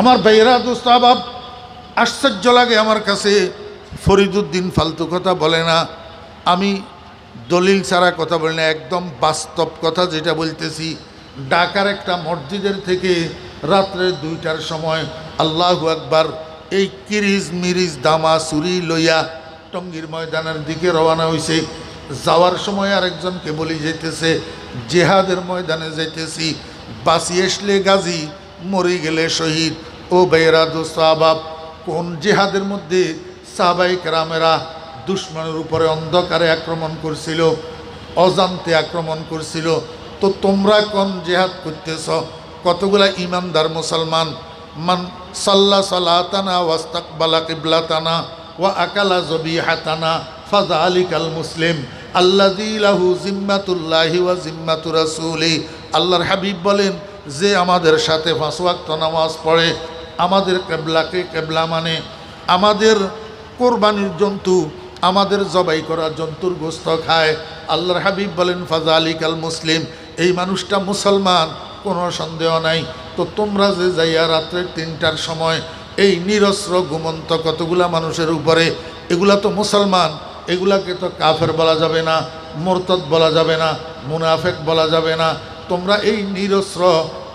আমার ভাইয়েরা, দোস্ত, আবাব, আশ্চর্য লাগে আমার কাছে। ফরিদুদ্দিন ফালতু কথা বলে না। আমি দলিল ছাড়া কথা বলি না, একদম বাস্তব কথা যেটা বলতেছি। ঢাকার একটা মসজিদের থেকে রাত্রে দুইটার সময় আল্লাহ একবার এই কিরিজ মিরিজ দামা সুরি লইয়া টঙ্গীর ময়দানের দিকে রওনা হয়েছে যাওয়ার সময় আরেকজনকে বলি যেতেছে, জেহাদের ময়দানে যাইতেছি বাসি আসলে গাজী। মরে গেলে শহীদ ও বেয়েরা দোস্ত আবাব কোন জেহাদের মধ্যে সাহাবাই কেরামেরা দুশ্মনের উপরে অন্ধকারে আক্রমণ করছিল, অজান্তে আক্রমণ করছিল, তো তোমরা কোন জেহাদ করতেছ? কতগুলা ইমানদার মুসলমান? মান সাল্লা সালাতানা ওয়াস্তাকবালা কিবলাতানা ওয়া আকালা জবি হাতানা ফাজা আলিকাল মুসলিম। আল্লাহ জিম্মাতুল্লাহি ওয়া জিম্মাতু রাসূলি। আল্লাহর হাবিব বলেন যে আমাদের সাথে পাঁচ ওয়াক্ত নামাজ পড়ে, আমাদের কেবলাকে কেবলা মানে আমাদের কোরবানির জন্তু, আমাদের জবাই করা জন্তুর গোস্ত খায়। আল্লাহর হাবিব বলেন ফাজা আলিকাল মুসলিম এই মানুষটা মুসলমান, কোনো সন্দেহ নাই। তো তোমরা যে যাইয়া রাত্রের তিনটার সময় এই নিরস্র ঘুমন্ত কতগুলা মানুষের উপরে, এগুলা তো মুসলমান, এগুলাকে তো কাফের বলা যাবে না, মোরতদ বলা যাবে না, মুনাফেক বলা যাবে না তোমরা এই নিরস্ত্র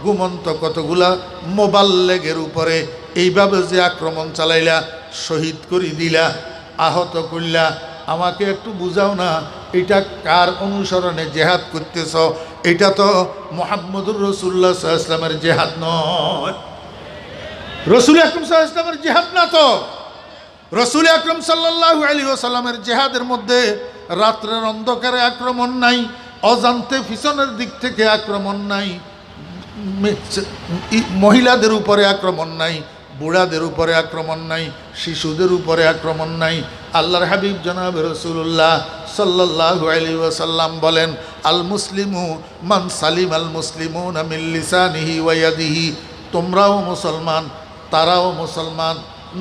গুমন্ত কতগুলা মোবাল্লেগের উপরে এইভাবে যে আক্রমণ চালাইলা, শহীদ করি দিলা, আহত করলা, আমাকে একটু বুঝাও না, এটা কার অনুসরণে জেহাদ করতেছ? এটা তো মোহাম্মদুর রসুল্লাহ ইসলামের জেহাদ নয়। রসুল আকরম ইসলামের জেহাদ না তো? রসুল আকরম সাল্লাহ আলী ওসাল্লামের জেহাদের মধ্যে রাত্রের অন্ধকারে আক্রমণ নাই অজান্তে পিছনের দিক থেকে আক্রমণ নাই মহিলাদের উপরে আক্রমণ নাই, বুড়াদের উপরে আক্রমণ নাই, শিশুদের উপরে আক্রমণ নাই। আল্লাহর হাবিব জনাব রসুল্লাহ সাল্লাহ আলী বলেন, আল মুসলিমু মান সালিম আল মুসলিমু নামিল্লিসানিহি ওয়াদিহি তোমরাও মুসলমান, তারাও মুসলমান,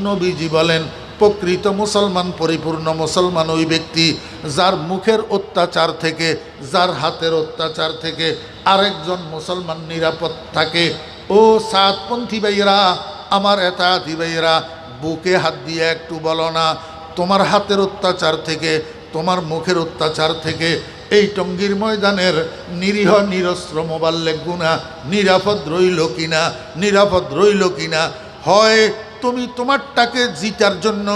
নবীজি বলেন প্রকৃত মুসলমান, পরিপূর্ণ মুসলমান ওই ব্যক্তি, যার মুখের অত্যাচার থেকে, যার হাতের অত্যাচার থেকে আরেকজন মুসলমান নিরাপদ থাকে। ও সাতপন্থী ভাইয়েরা, আমার এতাহাতি ভাইয়েরা, বুকে হাত দিয়ে একটু বলো না, তোমার হাতের অত্যাচার থেকে, তোমার মুখের অত্যাচার থেকে এই টঙ্গীর ময়দানের নিরীহ, নিরস্ত্র, মোবাল্লেক গুণা নিরাপদ রইল কিনা, নিরাপদ রইল কিনা? হয় তুমি তোমারটাকে জিতার জন্য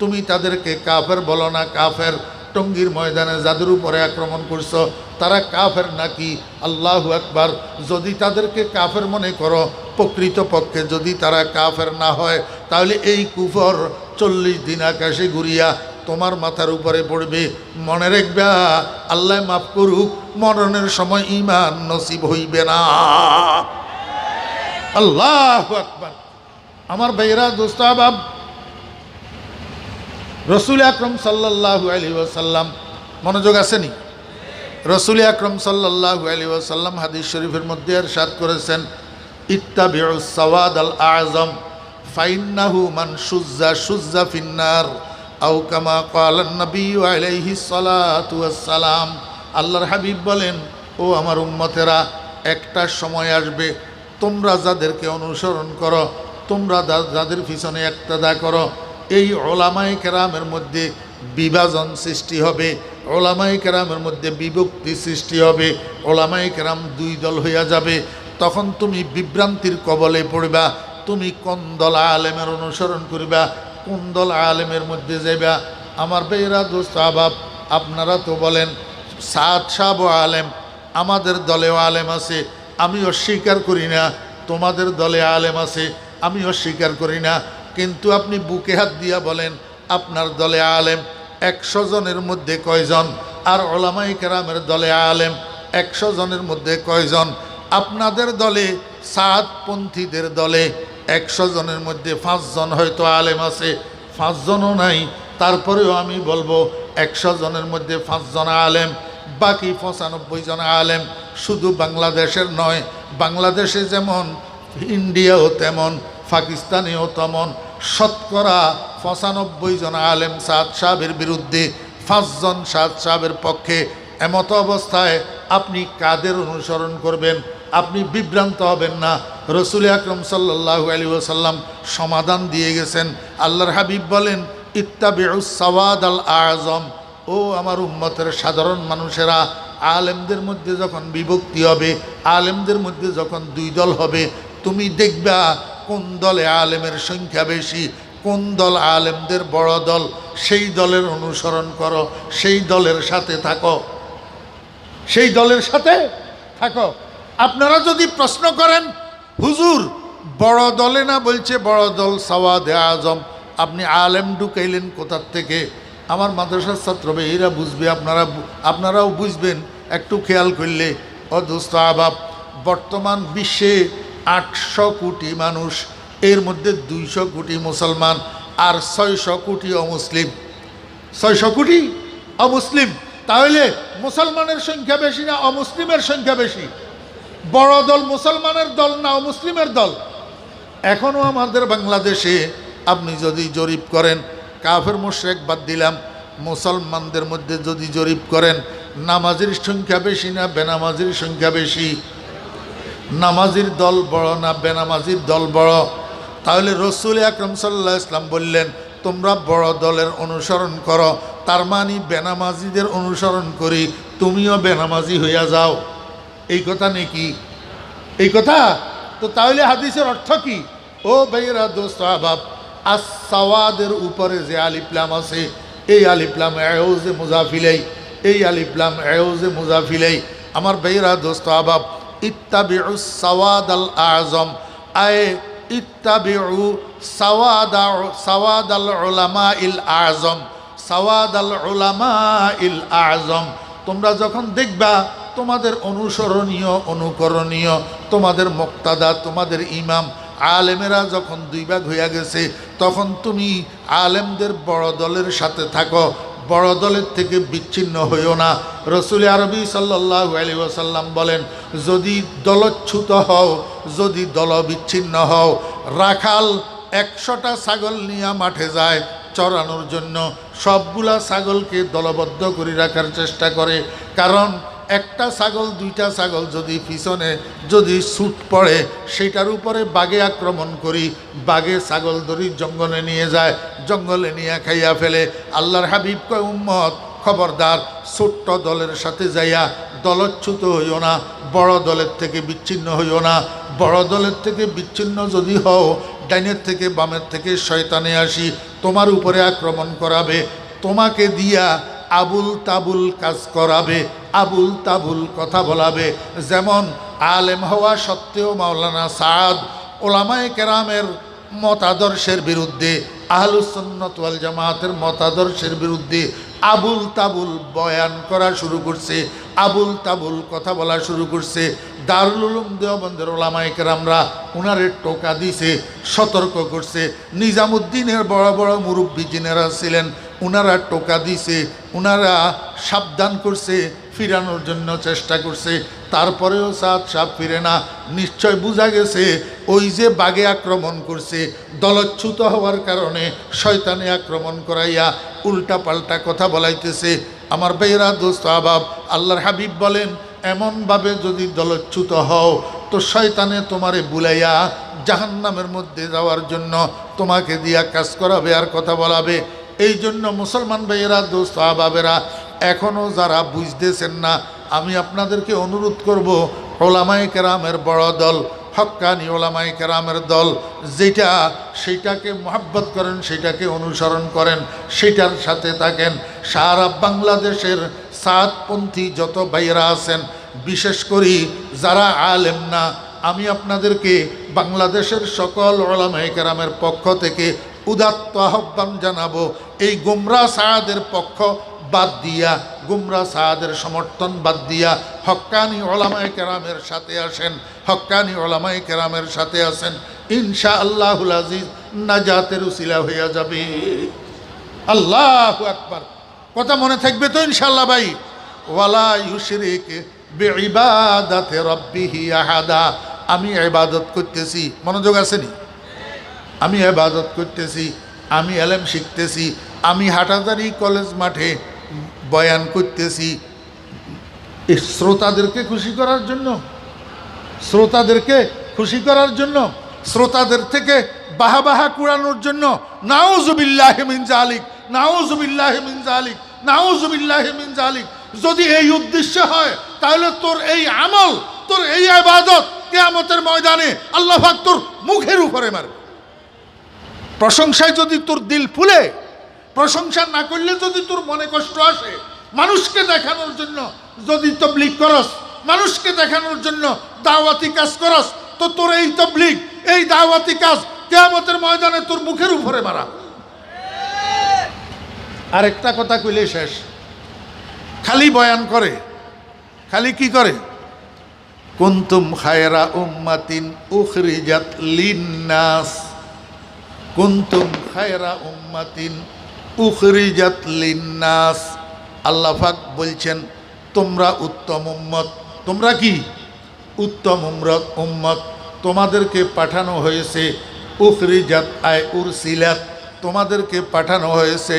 তুমি তাদেরকে কাফের বলো না, কাফের টঙ্গীর ময়দানে যাদের উপরে আক্রমণ করছ। তারা কাফের নাকি? আল্লাহ একবার যদি তাদেরকে কাফের মনে করো প্রকৃত পক্ষে যদি তারা কাফের না হয়, তাহলে এই কুফর চল্লিশ দিন আকাশে ঘুরিয়া তোমার মাথার উপরে পড়বে। মনে রাখবা, আল্লাহ মাফ করুক, মরণের সময় ইমান নসিব হইবে না। আল্লাহ আকবার। আমার ভাইরা দোস্তাবাব রসুল আকরম সাল্লাহু আলী ওসাল্লাম মনোযোগ আসেনি? রসুল আকরম সাল্লাহু আলী ওসাল্লাম হাদিস শরীফের মধ্যে আর সাত করেছেন, ইত্তাবিউ সওয়াদ আল আজম, ফাইন্নাহু মান সুজ্জা সুজ্জা ফিন্নার আউ কামা কালান নবী সালাম আল্লাহর হাবিব বলেন, ও আমার উম্মতেরা, একটা সময় আসবে, তোমরা যাদেরকে অনুসরণ করো তোমরা যাদের পিছনে একতাদা করো, এই ওলামাই কেরামের মধ্যে বিভাজন সৃষ্টি হবে ওলামাই কেরামের মধ্যে বিভক্তি সৃষ্টি হবে ওলামাই কেরাম দুই দল হইয়া যাবে। তখন তুমি বিভ্রান্তির কবলে পড়বা, তুমি কোন দল আলেমের অনুসরণ করিবা, কোন দল আলেমের মধ্যে যাইবা? আমার বেয়েরা দোস্ত, আবাব, আপনারা তো বলেন সাত সাব আলেম, আমাদের দলেও আলেম আছে আমি অস্বীকার করি না, তোমাদের দলে আলেম আছে আমি অস্বীকার করি না, কিন্তু আপনি বুকে হাত দিয়া বলেন, আপনার দলে আলেম, একশো জনের মধ্যে কয়জন? আর ওলামাই কেরামের দলে আলেম, একশো জনের মধ্যে কয়জন? আপনাদের দলে সাতপন্থীদের দলে একশো জনের মধ্যে পাঁচজন হয়তো আলেম আছে, পাঁচজনও নাই। তারপরেও আমি বলব, একশো জনের মধ্যে পাঁচজন আলেম, বাকি পঁচানব্বই জন আলেম। শুধু বাংলাদেশের নয়, বাংলাদেশে যেমন, ইন্ডিয়াও তেমন। পাকিস্তানেও তেমন শতকরা পঁচানব্বই জন আলেম সাদ সাহেবের বিরুদ্ধে, পাঁচজন সাদ সাহেবের পক্ষে এমত অবস্থায় আপনি কাদের অনুসরণ করবেন? আপনি বিভ্রান্ত হবেন না। রসুল আকরম সাল্লাহু আলী ওসাল্লাম সমাধান দিয়ে গেছেন। আল্লাহর হাবিব বলেন ইত্তাবিউসাওয়াদ আল আজম। ও আমার উম্মতের সাধারণ মানুষেরা, আলেমদের মধ্যে যখন বিভক্তি হবে, আলেমদের মধ্যে যখন দুই দল হবে, তুমি দেখবা কোন দলে আলেমের সংখ্যা বেশি? কোন দল আলেমদের বড় দল? সেই দলের অনুসরণ করো, সেই দলের সাথে থাকো। সেই দলের সাথে থাকো। আপনারা যদি প্রশ্ন করেন, হুজুর, বড় দলে না? বলছে, বড় দল সওয়াদে আজম। আপনি আলেম ঢুকাইলেন কোথার থেকে? আমার মাদ্রাসার ছাত্র এরা বুঝবে, আপনারা আপনারাও বুঝবেন। একটু খেয়াল করলে অদুস্ত আবাব, বর্তমান বিশ্বে আটশো কোটি মানুষ, এর মধ্যে দুইশো কোটি মুসলমান আর ছয়শো কোটি অমুসলিম। ছয়শো কোটি অমুসলিম। তাহলে মুসলমানের সংখ্যা বেশি না অমুসলিমের সংখ্যা বেশি? বড় দল মুসলমানের দল না অমুসলিমের দল? এখনও আমাদের বাংলাদেশে আপনি যদি জরিপ করেন, কাফের মোশেক বাদ দিলাম, মুসলমানদের মধ্যে যদি জরিপ করেন, নামাজের সংখ্যা বেশি না বেনামাজির সংখ্যা বেশি? নামাজির দল বড় না বেনামাজির দল বড়? তাহলে রসুল আকরম সাল্লাহ ইসলাম বললেন, তোমরা বড় দলের অনুসরণ করো, তার মানে বেনামাজিদের অনুসরণ করি, তুমিও বেনামাজি হইয়া যাও। এই কথা নাকি? এই কথা? তো তাহলে হাদিসের অর্থ কি? ও ভাইয়েরা, দোস্ত, আবাব আসাওয়াদের উপরে যে আলিপ্লাম আছে, এই আলিপ্লাম এওজে মুজাফিলাই, এই আলিপ্লাম এওজে মুজাফিলাই। আমার ভাইয়েরা, দোস্ত, আবাব ইত্তাবিউ সাওয়াদ আল আজম আয়ে ইত্তাবিউ সাওয়াদা সাওয়াদ আল উলামা ইল আজম সাওয়াদ আল উলামা ইল আজম তোমরা যখন দেখবা, তোমাদের অনুসরণীয়, অনুকরণীয়, তোমাদের মুক্তাদা, তোমাদের ইমাম, আলেমেরা যখন দুই ভাগ হইয়া গেছে, তখন তুমি আলেমদের বড় দলের সাথে থাকো বড় দলের থেকে বিচ্ছিন্ন হইও না। রসুল আরবি সাল্লাহ আলী ওসাল্লাম বলেন, যদি দলচ্ছুত হও, যদি দল বিচ্ছিন্ন হও, রাখাল একশোটা ছাগল নিয়ে মাঠে যায় চড়ানোর জন্য। সবগুলা ছাগলকে দলবদ্ধ করে রাখার চেষ্টা করে, কারণ একটা ছাগল, দুইটা ছাগল যদি পিছনে যদি ছুট পড়ে, সেটার উপরে বাঘে আক্রমণ করি, বাঘে ছাগল ধরি জঙ্গলে নিয়ে যায়, জঙ্গলে নিয়ে খাইয়া ফেলে। আল্লাহর হাবিব কয়, উম্মত, খবরদার, ছোট্ট দলের সাথে যাইয়া দলচ্যুত হইও না, বড় দলের থেকে বিচ্ছিন্ন হইও না। বড় দলের থেকে বিচ্ছিন্ন যদি হও, ডাইনের থেকে বামের থেকে শয়তানে আসি, তোমার উপরে আক্রমণ করাবে। তোমাকে দিয়া আবুল তাবুল কাজ করাবে, আবুল তাবুল কথা বলাবে। যেমন আলেম হওয়া সত্ত্বেও মাওলানা সাদ ওলামায়ে কেরামের মতাদর্শের বিরুদ্ধে আহলুসন্নত ওয়াল জামাতের মতাদর্শের বিরুদ্ধে আবুল তাবুল বয়ান করা শুরু করছে, আবুল তাবুল কথা বলা শুরু করছে। দারুল উলুম দেওবন্দের ওলামায়ে কেরামরা উনারে টোকা দিছে, সতর্ক করছে। নিজামুদ্দিনের বড় বড় মুরব্বী যিনারা ছিলেন উনারা টোকা দিছে, উনারা সাবধান করছে, ফিরানোর জন্য চেষ্টা করছে। তারপরেও সাত সাপ ফিরে না। নিশ্চয় বোঝা গেছে, ওই যে বাঘে আক্রমণ করছে, দলচ্যুত হওয়ার কারণে শয়তানে আক্রমণ করাইয়া উল্টা পাল্টা কথা বলাইতেছে। আমার বেয়েরা দোস্ত, আবাব, আল্লাহর হাবিব বলেন, এমনভাবে যদি দলচ্যুত হও, তো শয়তানে তোমারে বুলাইয়া জাহান্নামের মধ্যে যাওয়ার জন্য তোমাকে দিয়া কাজ করাবে আর কথা বলাবে। এই জন্য মুসলমান ভাইয়েরা, দোস্ত আবাবেরা এখনও যারা বুঝতেছেন না, আমি আপনাদেরকে অনুরোধ করব ওলামাই কেরামের বড় দল, হক্কানি ওলামাই কেরামের দল, যেটা সেইটাকে মহাব্বত করেন, সেটাকে অনুসরণ করেন, সেটার সাথে থাকেন। সারা বাংলাদেশের সাতপন্থী যত ভাইয়েরা আছেন, বিশেষ করি যারা আলেম না, আমি আপনাদেরকে বাংলাদেশের সকল ওলামাই কেরামের পক্ষ থেকে উদাত্ত আহ্বান জানাব এই গুমরা সায়াদের পক্ষ বাদ দিয়া, গুমরা সায়াদের সমর্থন বাদ দিয়া হক্কানি ওলামায় কেরামের সাথে আসেন হক্কানি ওলামায় কেরামের সাথে আসেন। ইনশা আল্লাহুল আজিজ নাজাতের উসিলা হইয়া যাবে। আল্লাহ আকবার। কথা মনে থাকবে তো ইনশাল্লাহ ভাই? ওয়ালা ইউশরিক বেইবাদাতে রব্বিহি আহাদা। আমি ইবাদত করতেছি। মনোযোগ আসেনি আমি এবাদত করতেছি। আমি এলেম শিখতেছি, আমি হাটাজারি কলেজ মাঠে বয়ান করতেছি। শ্রোতাদেরকে খুশি করার জন্য, শ্রোতাদেরকে খুশি করার জন্য, শ্রোতাদের থেকে বাহা বাহা কুড়ানোর জন্য, নাউজুবিল্লাহ মিন জালিক, নাউজুবিল্লাহ মিন জালিক, নাউজুবিল্লাহ মিন জালিক। যদি এই উদ্দেশ্য হয়, তাহলে তোর এই আমল, তোর এই আবাদত কেয়ামতের ময়দানে আল্লাহ তোর মুখের উপরে মারবে। প্রশংসায় যদি তোর দিল ফুলে, প্রশংসা না করলে যদি তোর মনে কষ্ট আসে, মানুষকে দেখানোর জন্য যদি তবলিক করস, মানুষকে দেখানোর জন্য দাওয়াতি কাজ করস, তো তোর এই তবলিক এই দাওয়াতি কাজ কেয়ামতের ময়দানে তোর মুখের উপরে মারা। আরেকটা কথা কইলে শেষ। খালি বয়ান করে। খালি কি করে? কুন্তুম খায়রা উম্মাতিন উখরিজাত লিন্নাস। কুন্তুম খায়রা উম্মাতিন উখরিজাত লিন্নাস। আল্লাহ পাক বলছেন, তোমরা উত্তম উম্মত। তোমরা কি? উত্তম উমরত উম্মত। তোমাদেরকে পাঠানো হয়েছে উখরিজাত, আয় উরসিলাত। তোমাদেরকে পাঠানো হয়েছে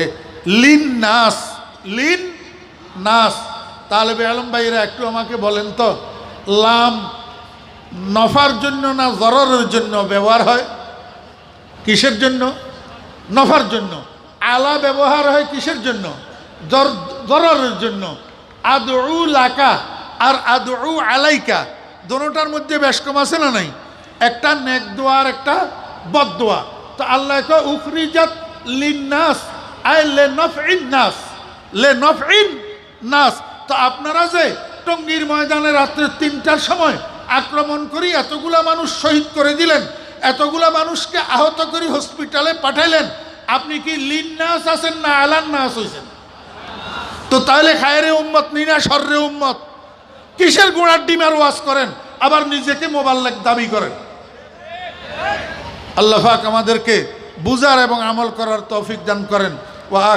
লিন নাস লিন নাস তালেবে আলম ভাইরা একটু আমাকে বলেন তো, লাম নফার জন্য না জররের জন্য ব্যবহার হয়? কিসের জন্য? নফার জন্য। আলা ব্যবহার হয় কিসের জন্য? জর- জররের জন্য। আদউ লাকা আর আদউ আলাইকা। দোনোটার মধ্যে বেশ কম আছে না নাই? একটা নেক দোয়া আর একটা বদ দোয়া। তো আল্লাহ কয়, উখরিজাত লিন্নাস, আই লে নফইন নাস, লে নফইন নাস। তো আপনারা যে টঙ্গীর ময়দানে রাত্রে তিনটার সময় আক্রমণ করি, এতগুলা মানুষ শহীদ করে দিলেন এতগুলা মানুষকে আহত করে হসপিটালে পাঠাইলেন। আপনি কি লিন আছেন না আলান নাস হয়েছেন তো তাহলে খায়রে উম্মত নি না সর্রে উম্মত। কিসের গোড়ার ডিমার ওয়াজ করেন? আবার নিজেকে মোবাল্লেক দাবি করেন। আল্লাহ পাক আমাদেরকে বুজার এবং আমল করার তৌফিক দান করেন। ওয়া